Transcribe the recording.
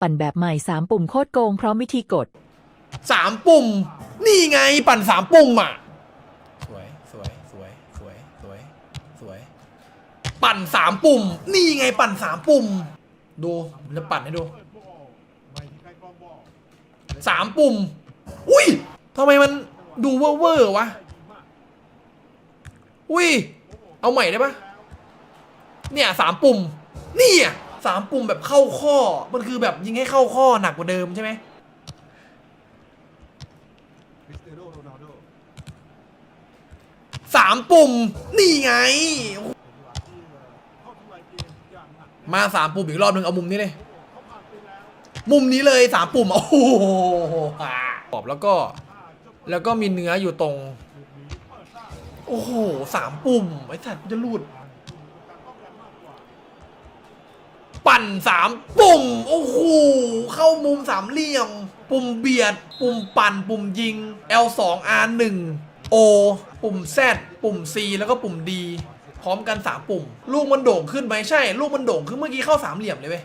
ปั่นแบบใหม่ 3 ปุ่มโคตรโกงพร้อมวิธีกด สามปุ่ม นี่ไงปั่นสามปุ่มอะ สวยสวยสวยสวยสวยสวย ปั่นสามปุ่ม นี่ไงปั่นสามปุ่ม ดูผมจะปั่นให้ดูสามปุ่ม อุ้ยทำไมมันดูเวอร์เวอร์วะ อุ้ย เอาใหม่ได้ปะเนี่ยสามปุ่ม นี่อะ สามปุ่มแบบเข้าข้อ มันคือแบบยิงให้เข้าข้อหนักกว่าเดิมใช่ไหมสามปุ่ม นี่ไง มาสามปุ่มอีกรอบหนึ่งเอามุมนี้เลย มุมนี้เลยสามปุ่ม โอ้โหขอบแล้วก็ แล้วก็มีเนื้ออยู่ตรง โอ้โหสามปุ่ม ไอ้สัตว์จะรูด ปั่นสามปุ่ม โอ้โห เข้ามุมสามเหลี่ยม ปุ่มเบียด ปุ่มปั่น ปุ่มยิง L2 R1 O ปุ่ม Z ปุ่ม C แล้วก็ปุ่ม D พร้อมกัน3ปุ่ม ลูกมันโด่งขึ้นไหมใช่ ลูกมันโด่งขึ้นเมื่อกี้เข้าสามเหลี่ยมเลยเว้ย